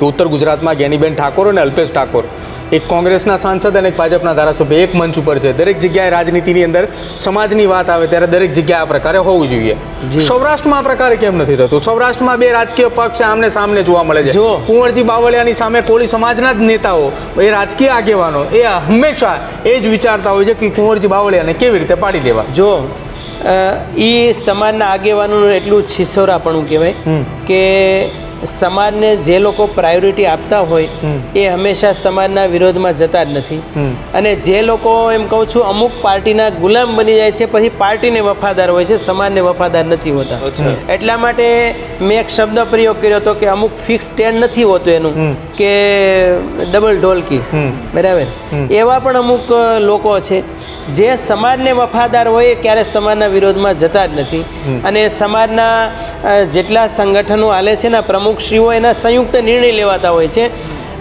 કે ઉત્તર ગુજરાતમાં જ્ઞાનીબેન ઠાકોર અને અલ્પેશ ઠાકોર. એક કોંગ્રેસના સાંસદ અને એક ભાજપના ધારાસભ્ય એક મંચ ઉપર છે. દરેક જગ્યાએ રાજનીતિની અંદર સમાજની વાત આવે ત્યારે દરેક જગ્યાએ આ પ્રકારે હોવું જોઈએ. સૌરાષ્ટ્રમાં આ પ્રકારે કેમ નથી થતું? સૌરાષ્ટ્રમાં બે રાજકીય પક્ષ આમને સામને જોવા મળે છે. કુંવરજી બાવળિયાની સામે કોળી સમાજના જ નેતાઓ એ રાજકીય આગેવાનો એ હંમેશા એ જ વિચારતા હોય છે કે કુંવરજી બાવળિયાને કેવી રીતે પાડી દેવા. જો એ સમાજના આગેવાનોનું એટલું છીસોરાપણું કહેવાય કે સમાજને જે લોકો પ્રાયોરિટી આપતા હોય એ હંમેશા સમાજના વિરોધમાં જતા જ નથી. અને જે લોકો એમ કહું છું અમુક પાર્ટીના ગુલામ બની જાય છે પછી પાર્ટીને વફાદાર હોય છે સમાજને વફાદાર નથી હોતા. એટલા માટે મેં એક શબ્દ પ્રયોગ કર્યો હતો કે અમુક ફિક્સ સ્ટેન્ડ નથી હોતું એનું કે ડબલ ઢોલકી. બરાબર? એવા પણ અમુક લોકો છે જે સમાજને વફાદાર હોય એ ક્યારે સમાજના વિરોધમાં જતા જ નથી. અને સમાજના જેટલા સંગઠનો આલે છે ને પ્રમુખશ્રીઓ એના સંયુક્ત નિર્ણય લેવાતા હોય છે.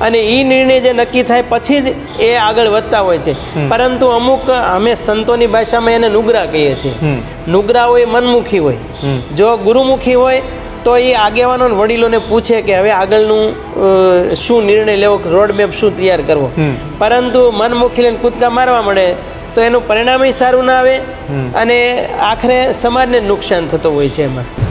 અને એ નિર્ણય જે નક્કી થાય પછી જ એ આગળ વધતા હોય છે. પરંતુ અમુક અમે સંતોની ભાષામાં એને નુગરા કહીએ છીએ. નુગરા હોય મનમુખી હોય. જો ગુરુમુખી હોય તો એ આગેવાનો વડીલોને પૂછે કે હવે આગળનું શું નિર્ણય લેવો રોડમેપ શું તૈયાર કરવો. પરંતુ મનમુખી લઈને કૂદકા મારવા મળે તો એનું પરિણામ સારું ના આવે અને આખરે સમાજને નુકસાન થતું હોય છે એમાં.